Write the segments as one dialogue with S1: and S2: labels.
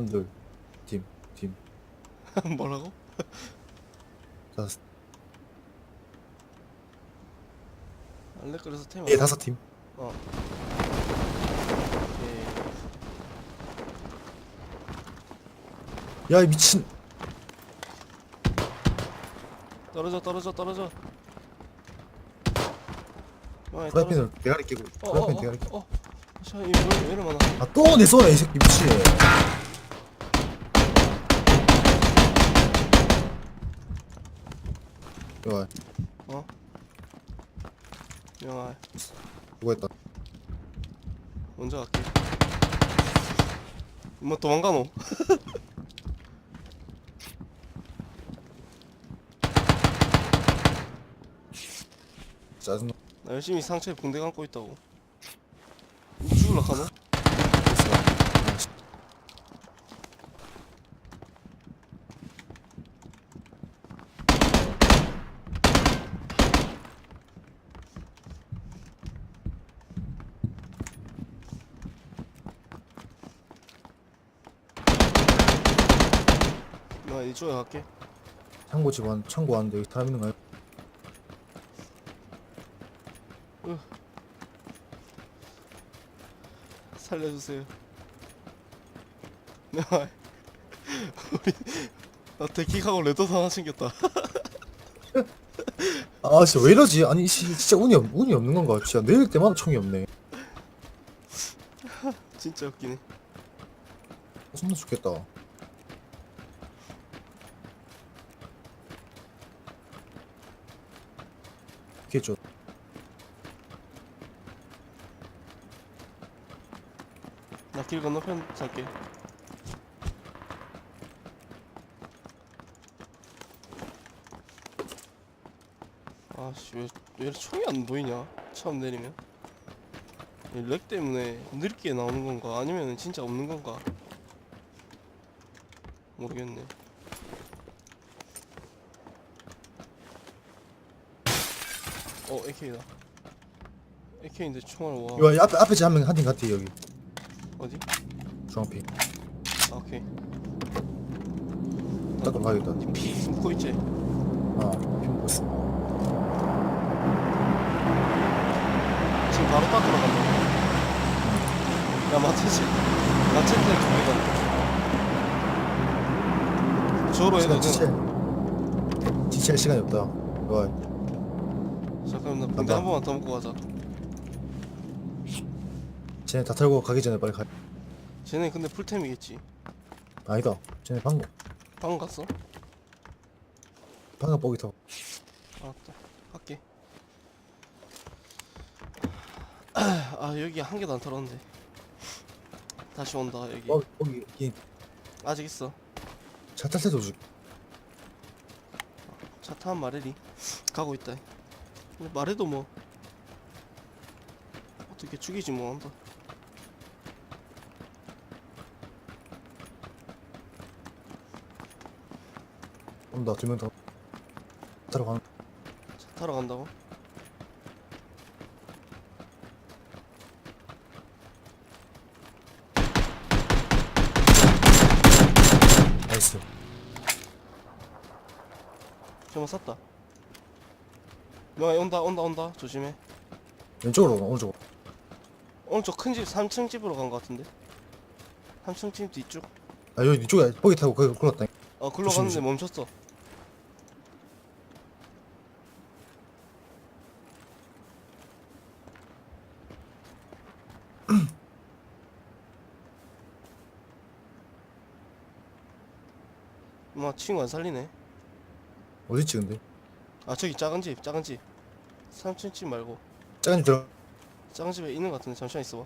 S1: 한둘 팀, 팀
S2: 뭐라고?
S1: 다섯
S2: 알레 그래서 테마
S1: 예 다섯
S2: 팀어 예.
S1: 야, 이 미친.
S2: 떨어져 떨어져 떨어져 어, 떨어져.
S1: 프라이팬을 대가리 끼고.
S2: 어,
S1: 프라이팬
S2: 어,
S1: 대가리 끼고.
S2: 어, 어. 샤, 이 뭐, 왜 이래 많아?
S1: 아, 또내 쏘네, 이 새끼 미친. 이거
S2: 어? 영아,
S1: 누가 했다.
S2: 먼저 갈게. 뭐 도망가노?
S1: 짜증나.
S2: 나 열심히 상처에 붕대 감고 있다고. 이거 죽을라 카노?
S1: 됐어.
S2: 나 이쪽에 갈게.
S1: 창고 집안 창고 왔는데 여기 사람 있는가요?
S2: 살려주세요. 영아, 우리 나 데킥하고 레더도 하나 챙겼다.
S1: 아 진짜 왜 이러지? 아니 씨, 진짜 운이 없 운이 없는 건가? 진짜 내릴 때마다 총이 없네.
S2: 진짜 웃기네.
S1: 손나 죽겠다. 개죠.
S2: 나길 건너편 살게. 아씨 왜, 왜 이렇게 총이 안 보이냐? 처음 내리면. 이렉 때문에 느리게 나오는 건가? 아니면 진짜 없는 건가? 모르겠네. 어 AK다. AK인데 총알 와.
S1: 이거 앞에 앞에 한명 한팀 같아 여기
S2: 어디?
S1: 중앙피.
S2: 아 오케이.
S1: 닦으러 가야겠다.
S2: 피 숨고 있지?
S1: 아, 핀 보스.
S2: 지금 바로 닦으러 간다. 야, 마트지. 마체테 두개다. 저로 되나?
S1: 지체. 지체할 시간이 없다. 와,
S2: 잠깐만, 나
S1: 간다.
S2: 한 번만 더 먹고 가자.
S1: 쟤네 다 털고 가기 전에 빨리 가.
S2: 쟤네 근데 풀템이겠지.
S1: 아니다. 쟤네 방금
S2: 방금 갔어?
S1: 방금 뽀기 타고.
S2: 알았다. 갈게. 아, 여기 한 개도 안 털었는데. 다시 온다, 여기.
S1: 뽀기 뽀기 이
S2: 아직 있어.
S1: 차탈 때도 주.
S2: 차 타면 말해리. 가고 있다. 근데 말해도 뭐. 어떻게 죽이지 뭐 한다.
S1: 온다 두명 더. 타러 가는.
S2: 차 타러 간다고?
S1: 나이스.
S2: 저만 쐈다. 뭐야 온다 온다 온다 조심해.
S1: 왼쪽으로 가 오른쪽.
S2: 오른쪽 큰 집 3층 집으로 간 것 같은데. 3층 집 뒤쪽.
S1: 아 여기 이쪽에 뽀기 타고 거기 굴렀다.
S2: 어 글로
S1: 조심,
S2: 갔는데
S1: 조심.
S2: 멈췄어. 뭐 친구 안 살리네.
S1: 어디 있지 근데?
S2: 아 저기 작은 집 작은 집. 3층 집 말고
S1: 집 들어.
S2: 작은 집에 있는 것 같은데 잠시만 있어봐.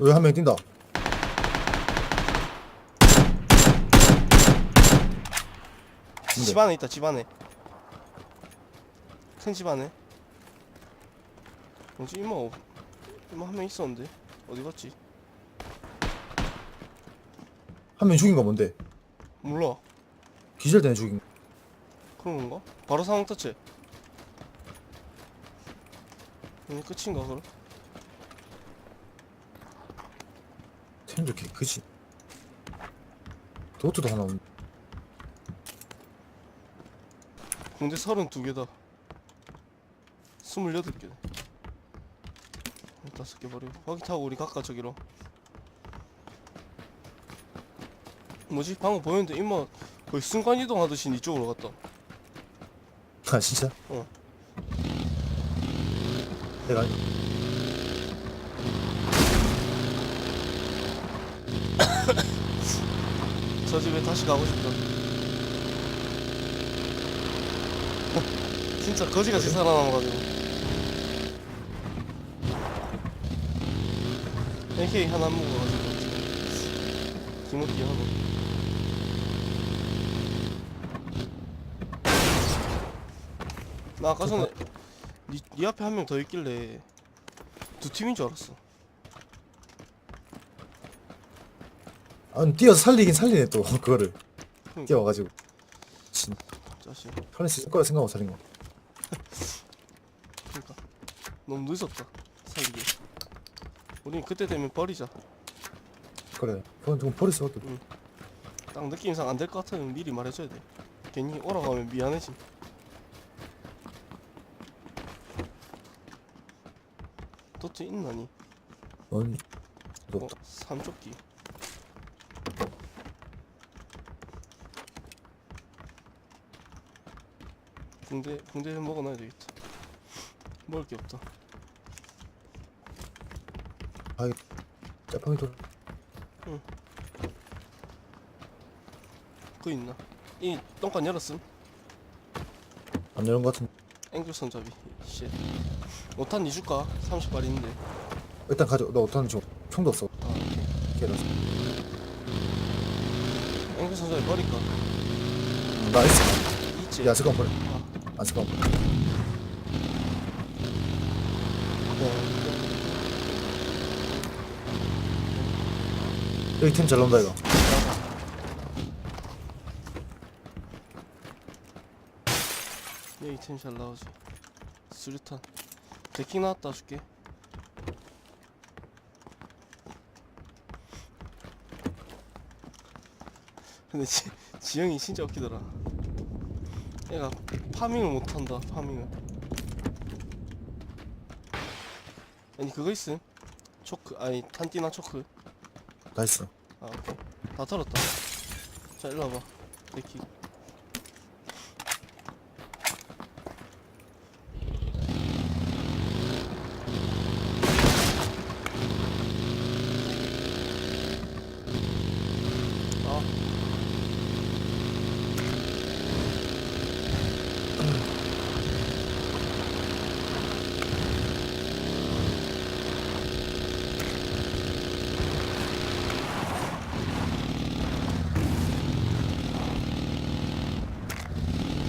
S1: 여기 한 명 뛴다.
S2: 집 안에 있다 집 안에 큰 집 안에 뭐지 이모 없- 이모 한 명 있었는데 어디 갔지
S1: 한 명 죽인 거 뭔데?
S2: 몰라.
S1: 기절되네 죽인. 거.
S2: 그런 건가? 바로 상황 터치. 이제 끝인가 그럼?
S1: 템도 개 크지 도트도 하나 없네.
S2: 군대 32개다. 28개 다섯 개 버리고. 거기 타고 우리 각각 저기로 뭐지? 방금 보였는데 임마 거의 순간 이동 하듯이 이쪽으로 갔다.
S1: 아 진짜?
S2: 어.
S1: 내가
S2: 저 집에 다시 가고 싶다. 진짜 거지같이 살아남아가지고. AK 하나 먹어가지고. 지금 기모띠 하나 나 아까 전에 니, 니 앞에 한 명 더 있길래 두 팀인 줄 알았어.
S1: 아 뛰어서 살리긴 살리네 또 그거를.
S2: 그러니까,
S1: 뛰어와가지고. 진
S2: 자식
S1: 편에 있을 거라 생각하고 살린 거.
S2: 그러니까. 너무 늦었다 살리기. 우린 그때 되면 버리자.
S1: 그래. 그건 좀 버릴 수밖에 없
S2: 딱 느낌상 안 될 것 같으면 미리 말해줘야 돼. 괜히 오라가면 미안해짐 도트 있나니?
S1: 넌
S2: 어? 삼조끼 붕대 붕대 먹어놔야 되겠다. 먹을 게 없다.
S1: 짜파게 돌
S2: 그거 있나? 이 똥간 열었음?
S1: 안 열은 거 같은데.
S2: 앵글 손잡이. 쉣 5탄 2줄까? 30발 있는데.
S1: 일단 가져. 나 어떤 좀 총도 없어.
S2: 아 오케이.
S1: 걔라서
S2: 앵글 손잡이 버릴까?
S1: 나 있어
S2: 있지?
S1: 야 잠깐 버려
S2: 아,
S1: 아 잠깐 버려 여기 템잘 나온다 이거.
S2: 여기 템잘 나오지. 수류탄 데킹 나왔다 줄게. 근데 지, 지영이 진짜 웃기더라. 얘가 파밍을 못한다 파밍을. 아니 그거 있음? 초크 아니 탄띠나 초크.
S1: 다 있어.
S2: 아 오케이. 다 털었다. 자 일로 와봐. 데킹 아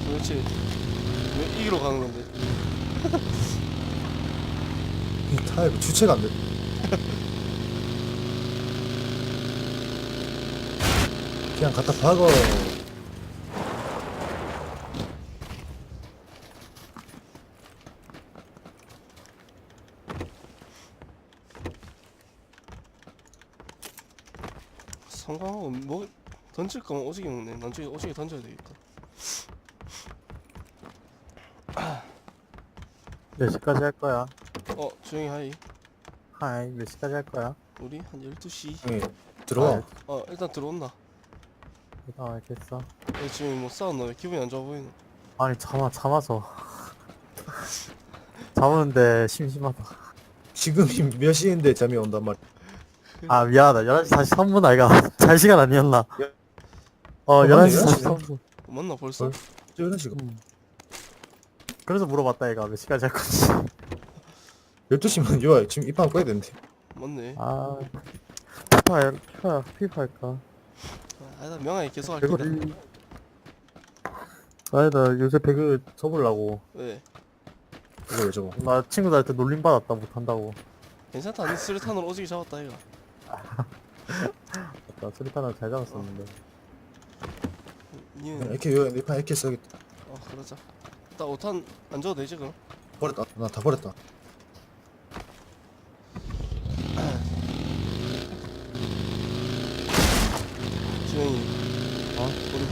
S2: 도대체 왜 이기로 가는 건데?
S1: 이 타입 주체가 안 돼 그냥 갖다 박어
S2: 성광하고 뭐 던질 거면 오지게 먹네. 나중에 오지게 던져야 되겠다.
S3: 몇 시까지 할 거야?
S2: 어 조용히 하이.
S3: 하이 몇 시까지 할 거야?
S2: 우리 한 12시.
S1: 형이 들어와
S2: 어 일단 들어온나.
S3: 아 알겠어
S2: 얘 지금 뭐 싸웠나? 왜 기분이 안 좋아 보이노?
S3: 아니 잠아 잠아서 잠오는데 심심하다
S1: 지금이 몇 시인데 잠이 온단 말이야
S3: 아 미안하다 11시 43분 아이가 잘 시간 아니었나 어
S1: 어,
S3: 11시
S1: 맞네,
S3: 43분
S2: 어, 맞나 벌써?
S1: 벌- 이런 식으로
S3: 음. 그래서 물어봤다 얘가 몇 시까지 할 건지
S1: 12시면 요아 지금 입방 꺼야 되는데
S2: 맞네.
S3: 아 피파 할- 피파 피파 할까
S2: 아, 나 명하게 계속 할
S3: 배그
S2: 텐데.
S3: 아니다 요새 배그 접으려고
S2: 왜?
S1: 이거 왜 저거
S3: 나 친구들한테 놀림 받았다 못한다고
S2: 괜찮다. 니 스르탄으로 오지게 잡았다 이거.
S3: 나 수리탄을 잘 잡았었는데
S2: 니는
S1: 이렇게 요 이판 이렇게 써야겠다
S2: 어 그러자. 나 5탄 안 줘도 되지 그럼?
S1: 버렸다 나 다 버렸다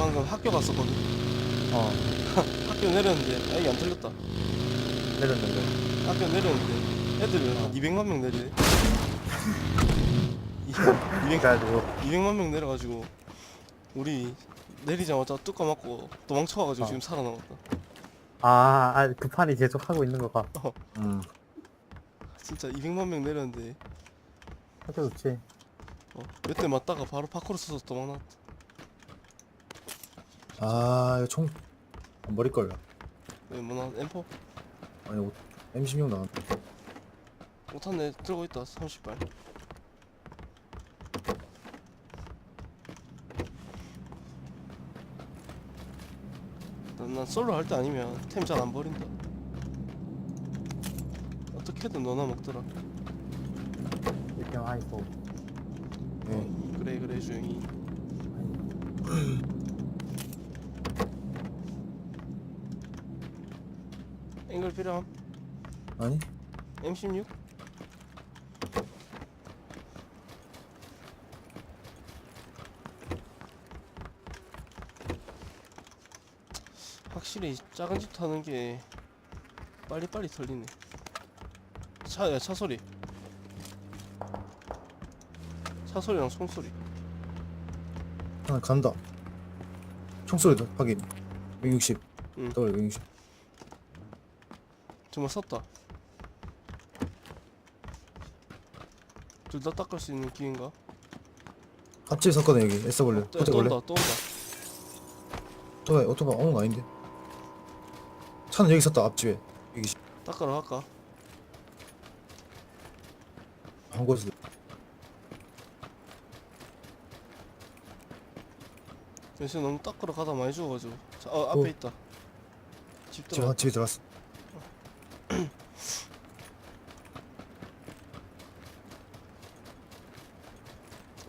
S2: 방금 학교 갔었거든.
S3: 어
S2: 학교 내렸는데 아이 안 틀렸다.
S3: 내렸는데
S2: 학교 내렸는데 애들 한 200만 명 내리네. 200,
S3: 그래가지고
S2: 200만 명 내려가지고 우리 내리자마자 뚜까 맞고 도망쳐가지고
S3: 어.
S2: 지금 살아남았다.
S3: 아, 아, 그 판이 계속 하고 있는 거가
S1: 음.
S2: 진짜 200만 명 내렸는데
S3: 할게 좋지
S2: 어, 몇 대 맞다가 바로 파크로 써서 도망났다.
S1: 아 이거 총안 버릴 걸.
S2: 왜 뭐나 M4
S1: 아니 오- M16 나왔다.
S2: 못한 애 들고 있다 30발. 난, 난 솔로 할 때 아니면 템 잘 안 버린다. 어떻게든 너나 먹더라.
S3: 이렇게 아이고
S1: 네.
S2: 그래 그래 주영이. 앵글 필요함?
S1: 아니
S2: M16? 확실히 작은 집 타는 게 빨리빨리 털리네 차야 차 소리 차 소리랑 총소리
S1: 하나 간다. 총소리도 확인. 160.
S2: 응.
S1: 더블 160.
S2: 정말 섰다 둘 다 닦을 수 있는 기회인가?
S1: 앞집에 섰거든 여기. SW.
S2: 또,
S1: 호텔
S2: 또. 온다 또 온다
S1: 오토바이 오토바이 거 아닌데. 차는 여기 있었다 앞집에. 120.
S2: 닦으러 갈까?
S1: 한 곳에.
S2: 요새 너무 닦으러 가다 많이 죽어가지고 자, 어 앞에
S1: 어.
S2: 있다
S1: 집집
S2: 들어
S1: 집에 들어갔어.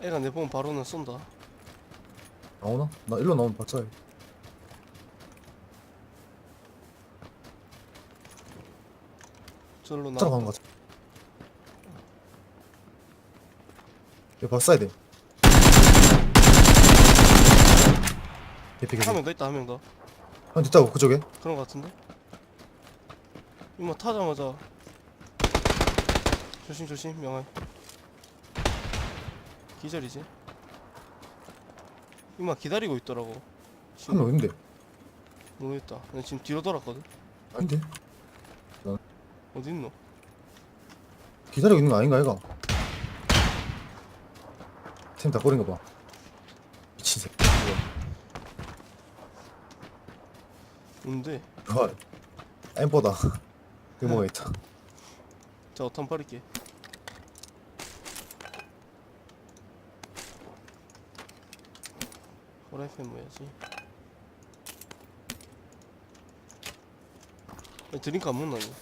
S2: 애가 내 보면 바로는 쏜다
S1: 나오나? 나 일로 나오면 봤자.
S2: 저절로
S1: 따라간
S2: 나왔다
S1: 거 같아. 이거 봤어야 돼. 개피 개피.
S2: 한명 더 있다 한 명더
S1: 한 됐다고 그쪽에?
S2: 그런 거 같은데? 이마 타자마자 조심 조심 명아 기절이지 이마 기다리고 있더라고
S1: 한명 있는데.
S2: 모르겠다 나 지금 뒤로 돌았거든
S1: 아닌데?
S2: 어디 있노?
S1: 기다리고 있는 거 아닌가 얘가? 템다 버린 거 봐. 미친 새끼.
S2: 뭔데?
S1: 헐. 엠보다. 이거 뭐가 있다.
S2: 자 어탄 버릴게 호라이팬 뭐야지 아니, 드링크 안 먹나 이거?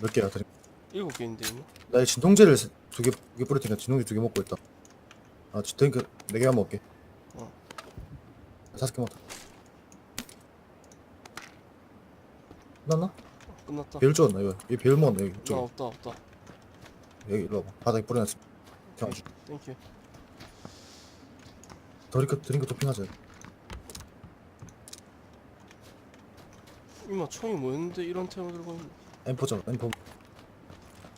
S1: 몇 개야 드림.
S2: 일곱 개인데 이거?
S1: 나 진통제를 두 개, 두개 뿌릴 테니까 진통제 두 개 먹고 있다. 아, 진통제 네 개 만 먹게.
S2: 어.
S1: 다섯 개 먹다. 끝났나?
S2: 어, 끝났다
S1: 배율 줬나 이거? 이 배율 먹었나 여기?
S2: 나
S1: 저기
S2: 없다 없다
S1: 여기 일로 와봐. 바닥에 뿌려놨어. 그냥
S2: 땡큐
S1: 드링크 드링크 토핑하자.
S2: 이마 총이 뭐였는데 이런 템을 들고 있네
S1: M4잖아. M4.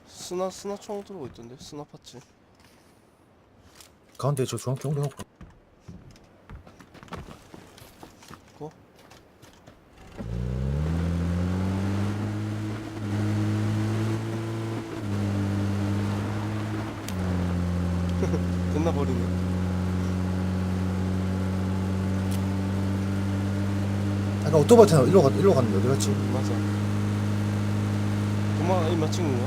S2: 스나 스나 총 들고 있던데 스나 파츠
S1: 가운데 저 중앙 경비 놓고.
S2: 고? 됐나 버리네
S1: 아까 오토바이 타고 일로 가 일로 갔는데 어디 갔지?
S2: 맞아 도마 이마 친구가?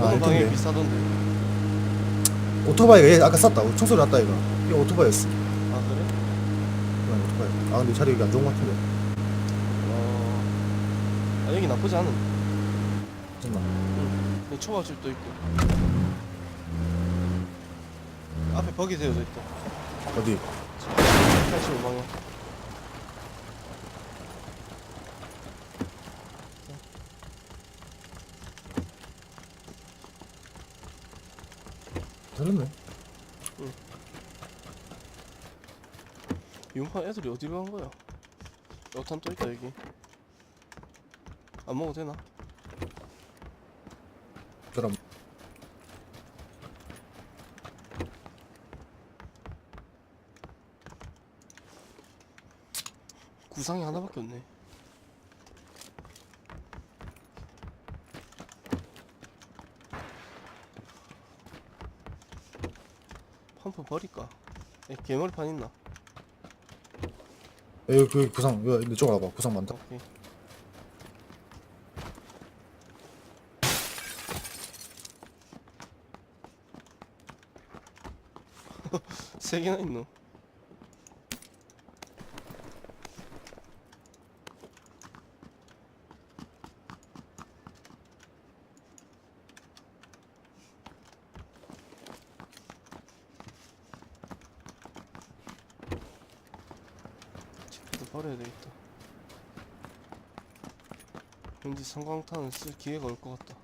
S1: 아,
S2: 어느 방에
S1: 일ton데.
S2: 비싸던데
S1: 오토바이가 얘 아까 쐈다. 총소리 났다 이거. 이거 오토바이였어.
S2: 아 그래?
S1: 그냥 오토바이. 아 근데 자리 여기 안 좋은 것 같은데.
S2: 어... 아 여기 나쁘지 않은
S1: 괜찮나?
S2: 여기 초밥집도 있고 앞에 버기 세워져 있다
S1: 어디?
S2: 85방향
S1: 잘렸네.
S2: 윤파 애들이 어디로 간 거야? 여탄 또 있다 여기. 안 먹어도 되나?
S1: 그럼
S2: 구상이 하나밖에 없네. 버릴까? 에, 개머리판 있나?
S1: 여기 그 구상 여기 내 쪽으로 와봐 구상 많다
S2: 오케이. 세 개나 있노? 버려야 되겠다. 왠지 성광탄을 쓸 기회가 올 것 같다.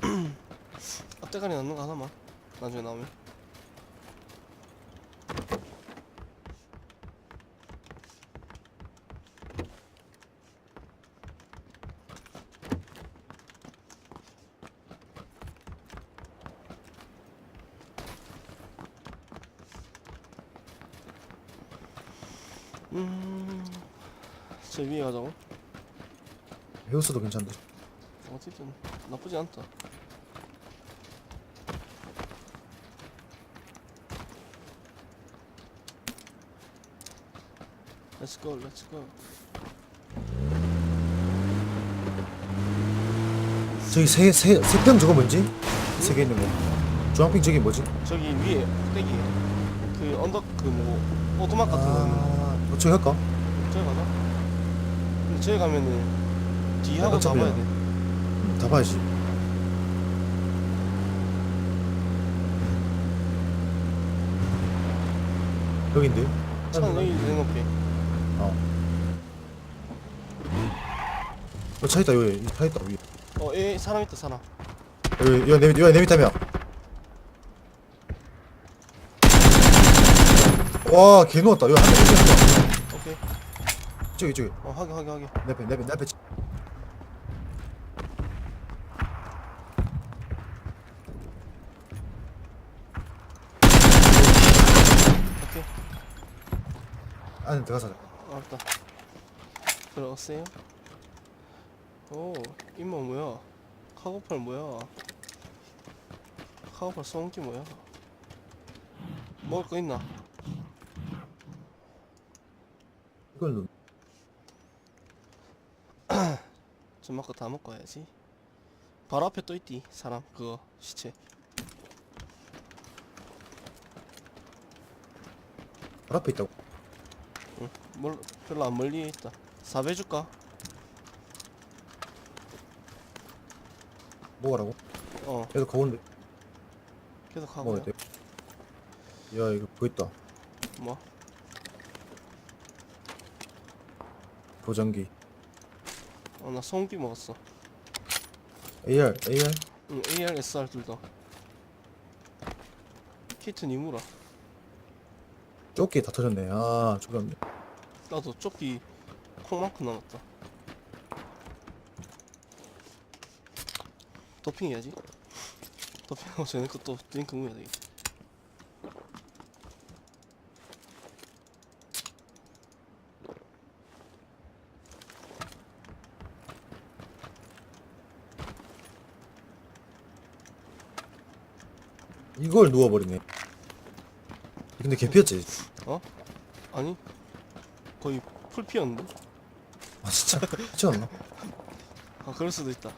S2: 앞대가리 넣는 거 하나만 나중에 나오면 저 위에 가자고
S1: 헤우스도 괜찮은데
S2: 어쨌든 나쁘지 않다 Let's go, let's go.
S1: 저기 세 세 세평 저거 뭔지? 세 개 있는 거 주황핑 저기 뭐지?
S2: 저기 위에 꼭대기 그 언덕 그 뭐 오두막 같은 거 있는
S1: 아 어, 저기 할까?
S2: 저기 가자. 저기 가면은 뒤하고
S1: 어차피
S2: 잡아야 돼.
S1: 봐야지 여긴데?
S2: 차는 여기 내놓을게.
S1: 어, 차 있다 여기 차 있다 여기
S2: 어, 에 사람 있다 사람.
S1: 여기 여기 내, 여기 내 밑에면 와 개 누웠다 여기 한명 있어
S2: 오케이.
S1: 저기 저기
S2: 어, 확인 확인 확인.
S1: 내 앞에 내 앞에 내 앞에
S2: 오케이.
S1: 안에 들어가서
S2: 알았다. 들어갔어요? 오, 임마 뭐야? 카고팔 뭐야? 카고팔 쏘기 뭐야? 먹을 거 있나?
S1: 이걸 누
S2: 좀 먹고 다 먹고 와야지. 바로 앞에 또 있디 사람 그거 시체.
S1: 바로 앞에 있다고
S2: 응, 멀 별로 안 멀리 있다. 4배 줄까?
S1: 먹으라고?
S2: 어,
S1: 계속 가보는데
S2: 계속.
S1: 먹어야 돼. 야 이거 있다
S2: 뭐?
S1: 보정기
S2: 어, 나 소음기 먹었어.
S1: AR AR
S2: 응, AR, SR 둘 다. 키트 니무라.
S1: 조끼 다 터졌네 아 죽었네
S2: 나도 조끼 콩만큼 남았다. 도핑 해야지. 도핑하고 전에 것도 드링크 먹어야 되겠다.
S1: 이걸 누워버리네 근데 개피였지
S2: 아니? 거의 풀피였는데?
S1: 아 진짜 미쳤나?
S2: 아, 그럴 수도 있다.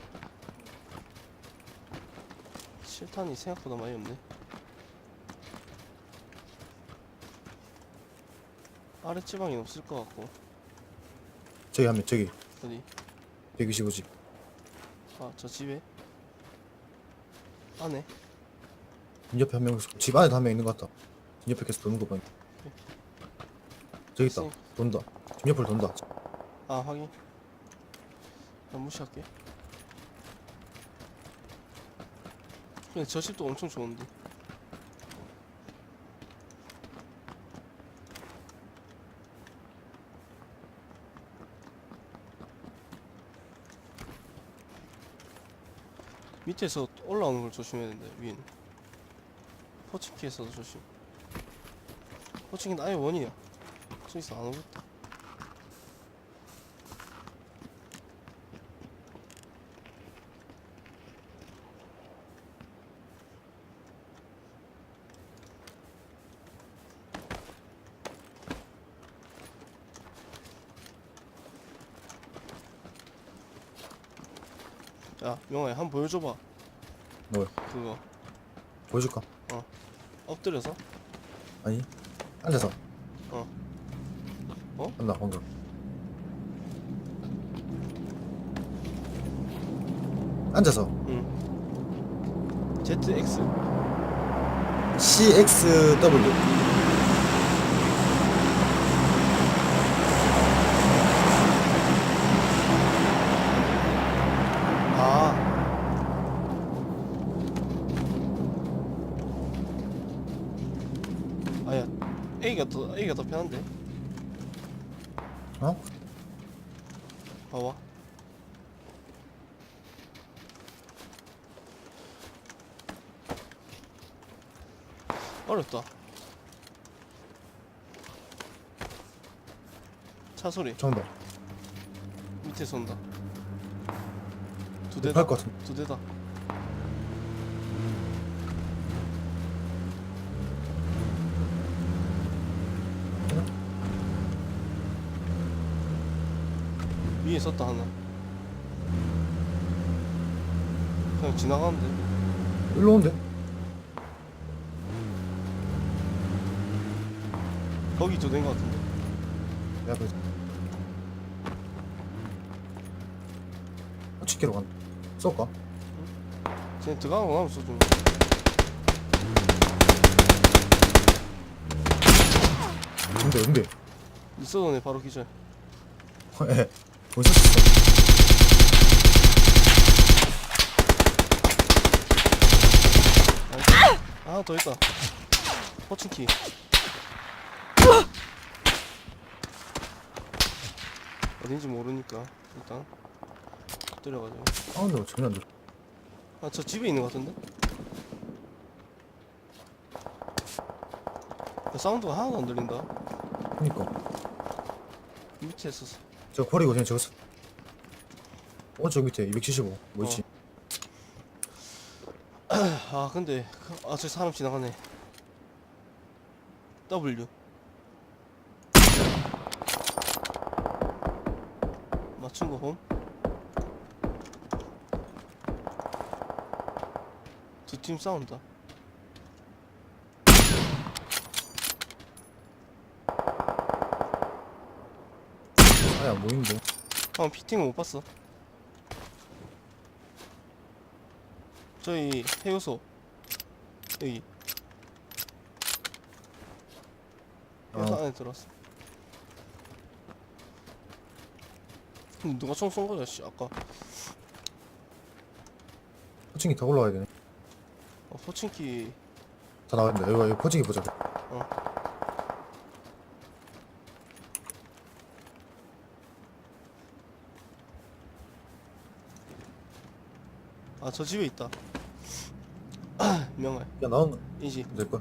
S2: 실탄이 생각보다 많이 없네. 아래 지방이 없을 것 같고.
S1: 저기 한명 저기
S2: 어디?
S1: 125집
S2: 아, 저 집에? 안에?
S1: 집 옆에 한명집 안에도 한 명 있는 것 같다. 집 옆에 계속 도는 거 보니 저기 있다. 돈다. 집 옆으로 돈다.
S2: 아, 확인. 난 무시할게. 근데 저 집도 엄청 좋은데. 밑에서 올라오는 걸 조심해야 된다 위엔 포칭키에서도 조심 포칭키는 아예 원이야 저기서 안 오겠다 야 명아야 한 번 보여줘봐.
S1: 뭘
S2: 그거.
S1: 보여줄까?
S2: 엎드려서?
S1: 아니 앉아서.
S2: 어. 어?
S1: 한다 방금 앉아서.
S2: 응. ZX
S1: CXW
S2: 아 아야 A가 더 A가 더 편한데?
S1: 어?
S2: 봐봐. 어렵다. 차 소리.
S1: 정답
S2: 밑에서 온다.
S1: 두못
S2: 대다
S1: 할것 같은데.
S2: 두 대다 있었다 하나. 그냥 지나가는데
S1: 일로 온대
S2: 거기 두 대인 것 같은데.
S1: 내 앞에 치기로 간다 쏠까?
S2: 쟤 들어가고 나면 쏘좀
S1: 근데 근데.
S2: 있어도 내 바로 기절.
S1: 예 벌써 쳤어.
S2: 하나 더 있다. 호칭키. 어딘지 모르니까 일단. 때려가지고.
S1: 아 근데 전혀 안 들어.
S2: 아저 집에 있는 것 같은데? 야, 사운드가 하나도 안 들린다.
S1: 그니까.
S2: 밑에 있었어
S1: 저 버리고 그냥 저거 오른쪽 밑에 275 뭐있지?
S2: 아 근데 아저 사람 지나가네. W. 맞춘 거 홈? 두팀 싸운다
S1: 안 보이는데
S2: 방금 피팅은 못 봤어. 저희 해요소. 여기. 해요소
S1: 어.
S2: 안에 들어왔어. 근데 누가 총 쏜 거야 씨 아까.
S1: 포칭이 더 올라가야 되네.
S2: 어, 포칭키
S1: 다 된다. 이거, 이거 포칭이 보자
S2: 아 저 집에 있다. 명할.
S1: 야 나온
S2: 이지.
S1: 될거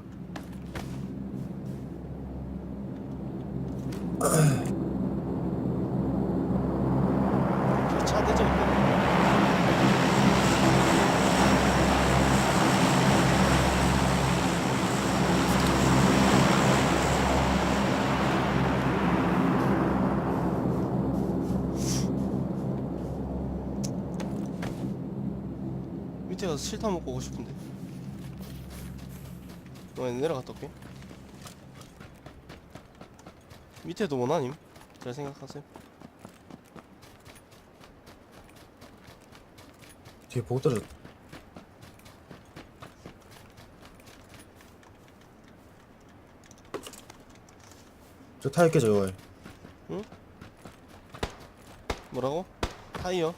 S1: 야
S2: 차 대전 있거든 밑에 가서 실타 먹고 오고 싶은데. 너 내려갔다 올게 밑에도 원하님? 잘 생각하세요.
S1: 뒤에 보고 떨어졌다 저 타이어 깨져 이거.
S2: 뭐라고? 타이어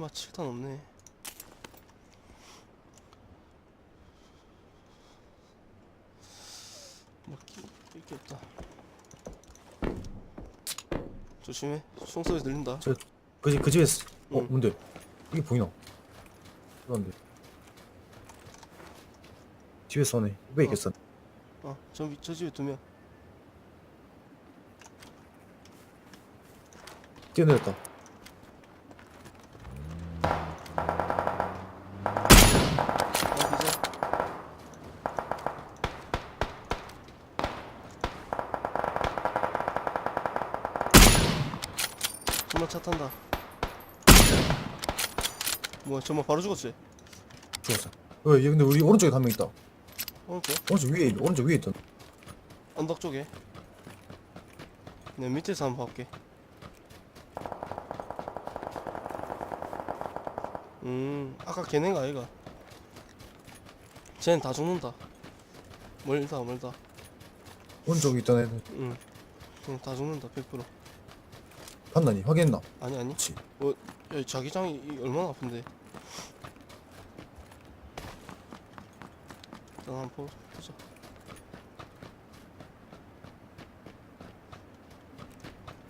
S2: 아이 마 7탄 없네. 막기 게 없다. 조심해. 총소리 들린다.
S1: 그, 집- 그 집에 쓰- 어
S2: 응.
S1: 뭔데? 이게 보이나? 그런데. 집에 쏘네. 왜 있겠어.
S2: 어, 저, 위- 저 집에 두명.
S1: 뛰어내렸다
S2: 아, 기절. 정말 차 탄다. 뭐야, 정말 바로 죽었지?
S1: 죽었어 어 얘 근데 우리 오른쪽에 한 명 있다
S2: 오른쪽?
S1: 오른쪽 위에 있- 오른쪽 위에 있던
S2: 언덕 쪽에. 내 밑에서 한번 봐볼게. 음, 아까 걔네가 아이가. 쟤는 다 죽는다. 멀다, 멀다.
S1: 오른쪽에 있던 애는
S2: 응. 그냥 다 죽는다, 100%.
S1: 판단이 확인했나
S2: 아니, 아니.
S1: 그치
S2: 야, 자기장이 이- 얼마나 아픈데? 일단 한번 보- 보자.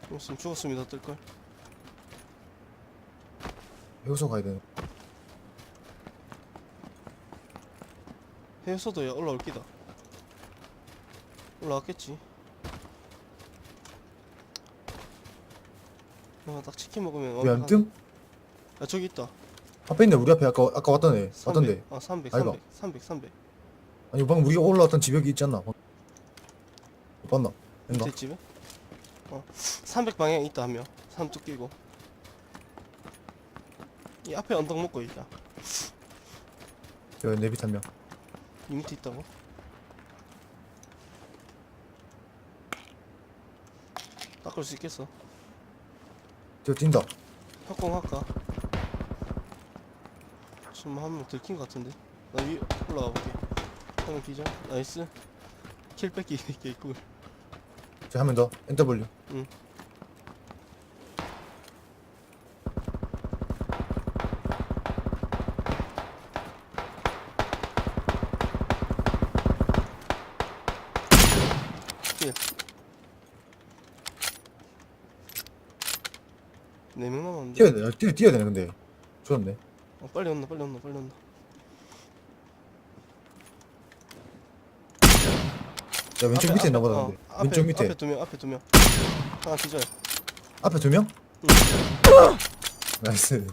S2: 좀 있으면 죽었습니다, 뜰걸.
S1: 해우소 가야 되네
S2: 해서도 야 올라올 기다. 올라왔겠지. 아, 딱 치킨 먹으면
S1: 왜안 뜸?
S2: 야, 저기 있다.
S1: 앞에 있네 우리 앞에 아까 아까 왔던 애
S2: 300.
S1: 왔던데
S2: 아, 300,
S1: 아이가.
S2: 300, 300, 300.
S1: 아니 방금 우리가 올라왔던 집 여기 있지 않나 못 봤나 인가
S2: 밑에 집에? 어. 300 방향 있다 한 명. 산뚝 끼고. 이 앞에 언덕 먹고 있다.
S1: 여기 내빗 한명
S2: 이 밑에 있다고? 닦을 수 있겠어.
S1: 저 뛴다
S2: 협공 할까? 지금 한명 들킨 것 같은데. 나 위 올라가 볼게. 하면 기절. 나이스. 킬 뺏기 개꿀.
S1: 저한명더 NW
S2: 응. 킬. 네명 남았는데.
S1: 뛰어야 돼 뛰어, 뛰어야 되네 근데 좋았네
S2: 어, 빨리 온나 빨리 온나 빨리 온나.
S1: 야 왼쪽
S2: 앞에,
S1: 밑에 있나 보다
S2: 어,
S1: 근데
S2: 앞에,
S1: 왼쪽 밑에
S2: 앞에 두 명, 앞에 두 명. 하나 기절.
S1: 앞에 두 명? 나이스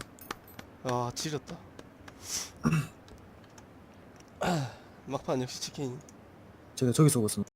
S2: 아, 지렸다. 막판 역시 치킨.
S1: 제가 저기 쏘고 있습니다